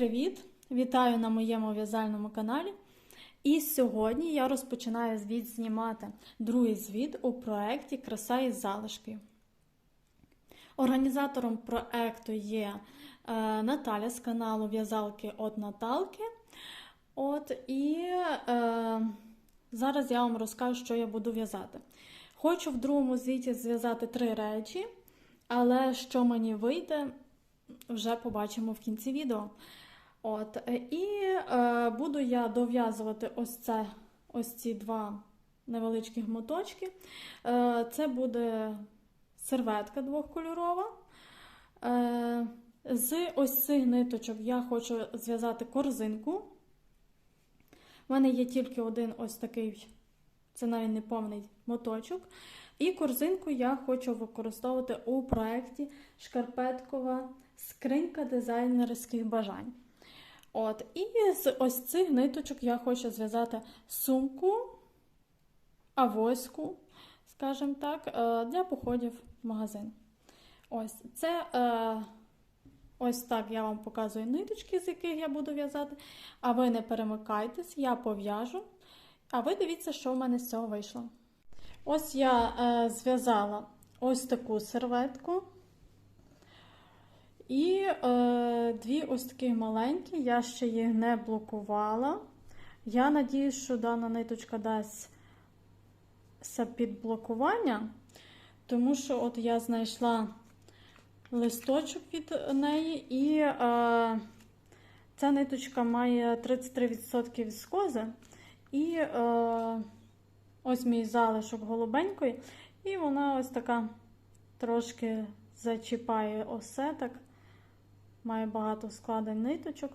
привіт! Вітаю на моєму в'язальному каналі. І сьогодні я розпочинаю звіт знімати другий звіт у проєкті Краса із залишків. Організатором проєкту є е, Наталя з каналу В'язалки від Наталки. От, і е, зараз я вам розкажу, що я буду в'язати. Хочу в другому звіті зв'язати три речі, але що мені вийде, вже побачимо в кінці відео. От, е, І е, буду я дов'язувати ось це, ось ці два невеличкі моточки. Е, це буде серветка двохкольорова. Е, з ось цих ниточок я хочу зв'язати корзинку. У мене є тільки один ось такий, це навіть не повний моточок. І корзинку я хочу використовувати у проєкті Шкарпеткова скринька дизайнерських бажань. От, І з ось цих ниточок я хочу зв'язати сумку, авоську, скажімо так, е, для походів в магазин. Ось це е, ось так я вам показую ниточки, з яких я буду в'язати. А ви не перемикайтесь, я пов'яжу. А ви дивіться, що в мене з цього вийшло. Ось я е, зв'язала ось таку серветку. І е, дві ось такі маленькі, я ще їх не блокувала. Я надіюсь, що дана ниточка дасть під блокування, тому що от я знайшла листочок від неї, і е, ця ниточка має 33% віскози. І е, ось мій залишок голубенької, і вона ось така трошки зачіпає осеток. Має багато складень ниточок.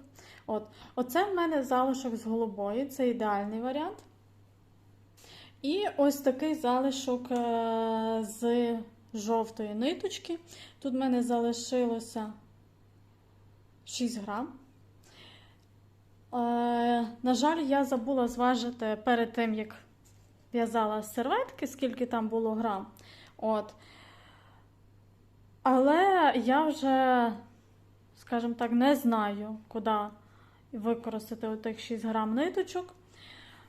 От. Оце в мене залишок з голубої, це ідеальний варіант. І ось такий залишок е, з жовтої ниточки. Тут в мене залишилося 6 грам. Е, на жаль, я забула зважити перед тим, як в'язала серветки, скільки там було грам. От. Але я вже скажімо так, не знаю, куди використати отих 6 грам ниточок.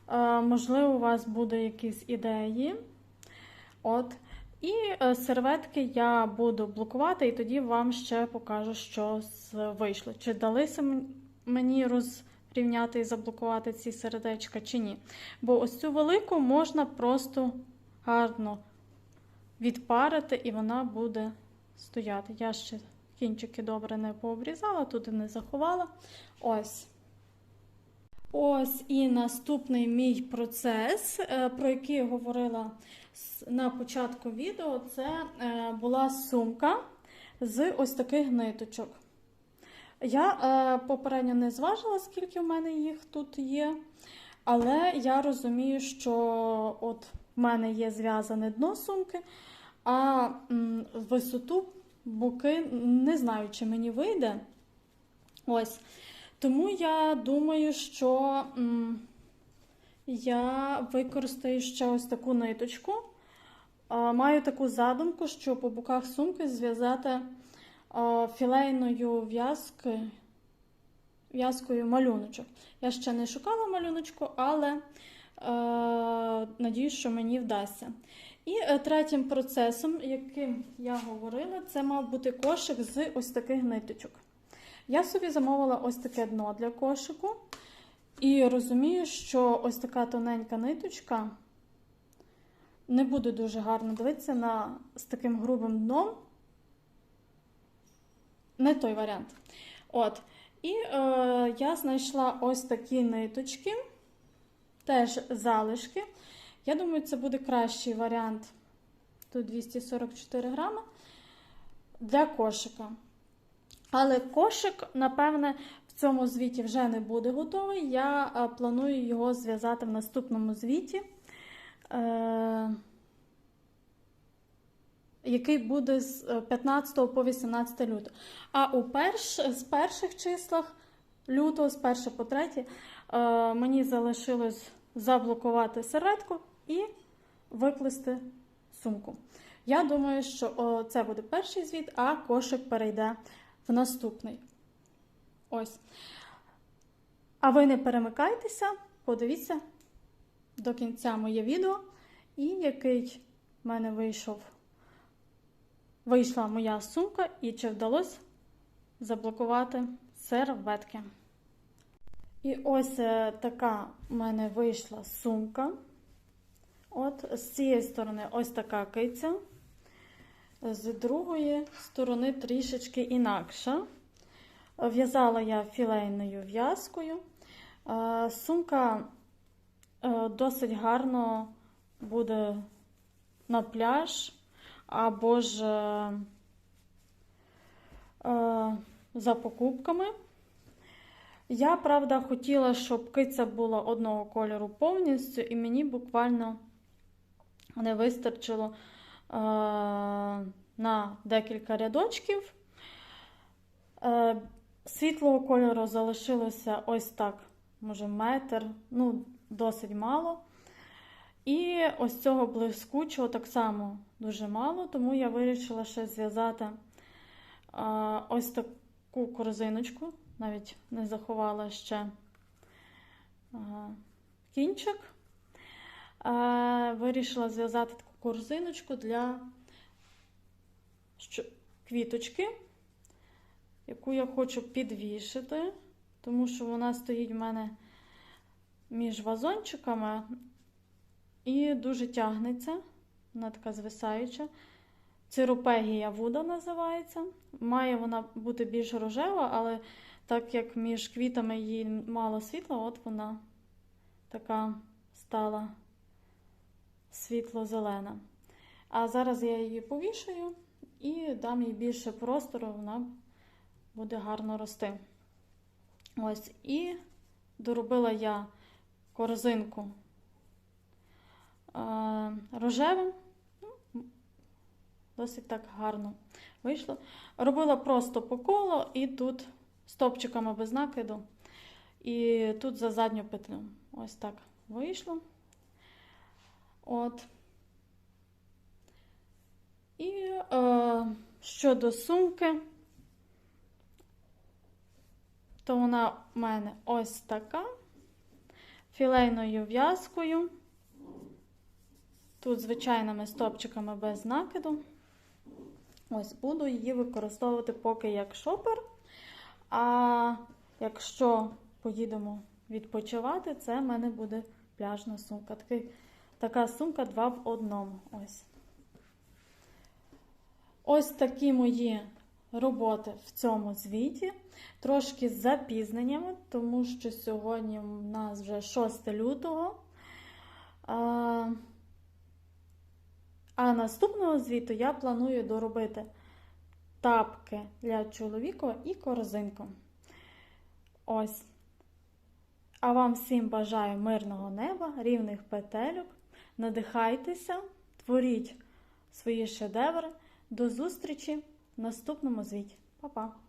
Е, можливо, у вас буде якісь ідеї. От. І е, серветки я буду блокувати, і тоді вам ще покажу, що вийшло. Чи вдалося мені розрівняти і заблокувати ці сердечка, чи ні. Бо ось цю велику можна просто гарно відпарити, і вона буде стояти. Я ще Кінчики добре не пообрізала, туди не заховала. Ось. Ось і наступний мій процес, е, про який я говорила на початку відео, це е, була сумка з ось таких ниточок. Я е, попередньо не зважила, скільки в мене їх тут є. Але я розумію, що от в мене є зв'язане дно сумки, а висоту боки, не знаю, чи мені вийде. Ось. Тому я думаю, що м, я використаю ще ось таку ниточку. А, маю таку задумку, що по боках сумки зв'язати філейною в'язкою в'язкою малюночок. Я ще не шукала малюночку, але е, надіюсь, що мені вдасться. І е, третім процесом, яким я говорила, це мав бути кошик з ось таких ниточок. Я собі замовила ось таке дно для кошику. І розумію, що ось така тоненька ниточка не буде дуже гарно дивитися на, з таким грубим дном. Не той варіант. От. І е, я знайшла ось такі ниточки, теж залишки. Я думаю, це буде кращий варіант. Тут 244 грами для кошика. Але кошик, напевне, в цьому звіті вже не буде готовий. Я е, планую його зв'язати в наступному звіті, е який буде з 15 е, по 18 лютого. А у перш, з перших числах лютого, з 1 по 3, е мені залишилось заблокувати серветку і викласти сумку. Я думаю, що це буде перший звіт, а кошик перейде в наступний. Ось. А ви не перемикайтеся, подивіться до кінця моє відео, і який в мене вийшов, вийшла моя сумка, і чи вдалося заблокувати серветки. І ось е, така в мене вийшла сумка. От з цієї сторони ось така киця, з другої сторони трішечки інакша. В'язала я філейною в'язкою. Е, Сумка е, досить гарно буде на пляж або ж е, за покупками. Я, правда, хотіла, щоб киця була одного кольору повністю, і мені буквально не вистачило е, на декілька рядочків. Е, світлого кольору залишилося ось так, може, метр, ну, досить мало. І ось цього блискучого так само дуже мало, тому я вирішила ще зв'язати е, ось таку корзиночку, навіть не заховала ще е, кінчик. Вирішила зв'язати таку корзиночку для квіточки, яку я хочу підвішити, тому що вона стоїть в мене між вазончиками і дуже тягнеться. Вона така звисаюча. Циропегія Вуда називається. Має вона бути більш рожева, але так як між квітами її мало світла, от вона така стала світло-зелена. А зараз я її повішаю і дам їй більше простору, вона буде гарно рости. Ось, і доробила я корзинку е, рожевим. Ну, Досить так гарно вийшло. Робила просто по колу і тут стопчиками без накиду. І тут за задню петлю. Ось так вийшло. От. І е, щодо сумки, то вона в мене ось така філейною в'язкою. Тут звичайними стопчиками без накиду. Ось буду її використовувати поки як шопер. А якщо поїдемо відпочивати, це в мене буде пляжна сумка. Такий, така сумка два в одному. Ось. Ось такі мої роботи в цьому звіті. Трошки з запізненнями, тому що сьогодні в нас вже 6 лютого. А, а наступного звіту я планую доробити тапки для чоловіка і корзинку. Ось. А вам всім бажаю мирного неба, рівних петельок. Надихайтеся, творіть свої шедеври. До зустрічі в наступному звіті. Па-па!